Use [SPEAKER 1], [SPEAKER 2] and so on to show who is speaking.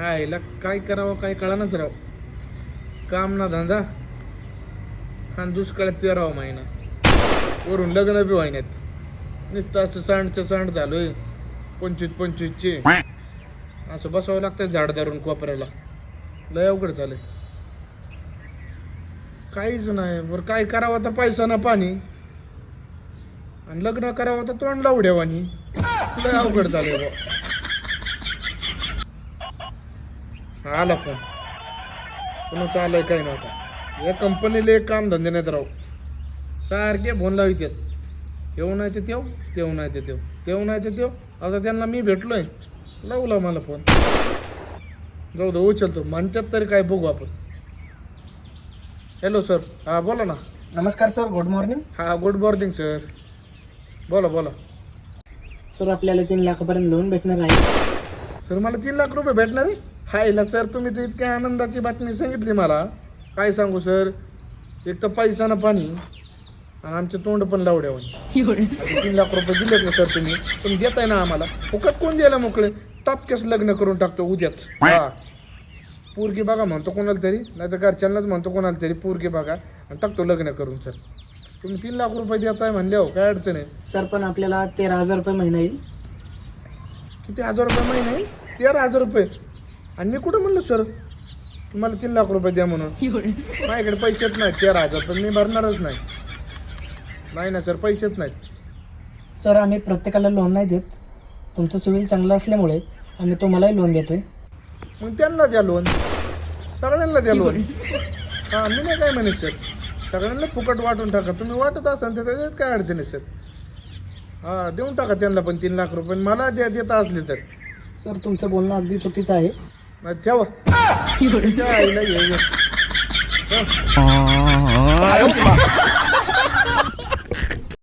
[SPEAKER 1] काय याला काय करावं काय कळानाच राव. काम ना धंदा. आणि दुष्काळात तेरावा महिना वरून लग्न बी व्हायनात. नुसतं असं सांडचं सांड झालोय. पंचवीस पंचवीसचे. असं बसावं लागतं झाड धरून कोपऱ्याला. लय अवघड झालंय. काहीच नाही. बरं काय करावं आता पैसा ना पाणी. आणि लग्न करावं तर तोंड लावड्यावानी लय अवघड झालंय आला फोन. कोणाचं आलंय काही नव्हता. या कंपनीला एक काम धंदे नाहीत राव. सारखे फोन लावित येऊ नाही ते तेव तेव नाही ते तेव तेव नाही ते तेव आता त्यांना मी भेटलोय. लावला मला फोन. जाऊ दे उचलतो. म्हणतात तरी काय बघू आपण. हॅलो सर हा बोला ना.
[SPEAKER 2] नमस्कार सर गुड मॉर्निंग
[SPEAKER 1] हा गुड मॉर्निंग सर बोला बोला.
[SPEAKER 2] सर आपल्याला तीन लाखापर्यंत लोन भेटणार आहे.
[SPEAKER 1] सर मला तीन लाख रुपये भेटणार आहे. हाय ना सर तुम्ही तर इतक्या आनंदाची बातमी सांगितली मला. काय सांगू सर? एक तर पैसा ना पाणी आणि आमचे तोंड पण लावड्यावर आता तीन लाख रुपये दिलेत ना सर तुम्ही. तुम्ही देताय ना आम्हाला. फुकट कोण द्यायला मोकळे? टापकेच लग्न करून टाकतो उद्याच. हा. पोरगी बघा म्हणतो कोणाला तरी नाही तर घरच्यांनाच म्हणतो कोणाला तरी पोरगी बघा आणि टाकतो लग्न करून सर. तुम्ही तीन लाख रुपये देताय म्हणले हो काय अडचण आहे?
[SPEAKER 2] सर पण आपल्याला तेरा हजार रुपये महिना येईल.
[SPEAKER 1] किती हजार रुपये महिना आहे तेरा हजार रुपये. आणि मी कुठं म्हणलं सर तुम्हाला तीन लाख रुपये द्या म्हणून. माझ्याकडे पैसेच नाहीत तेरा हजार पण मी भरणारच नाही. नाही ना सर पैसेच नाहीत.
[SPEAKER 2] सर आम्ही प्रत्येकाला लोन नाही देत. तुमचं सिव्हिल चांगलं असल्यामुळे आम्ही तुम्हालाही लोन देतोय.
[SPEAKER 1] मग त्यांना द्या लोन सगळ्यांना द्या लोन हां मी नाही काय म्हणत सर. सगळ्यांना फुकट वाटून टाका. तुम्ही वाटत असाल तर त्याच्यात काय अडचण आहे सर? हां देऊन टाका त्यांना पण तीन लाख रुपये. मला द्या देता असले तर.
[SPEAKER 2] सर तुमचं बोलणं अगदी चुकीचं आहे.
[SPEAKER 1] mà chơi trâu trời nó gì vậy rồi Ờ.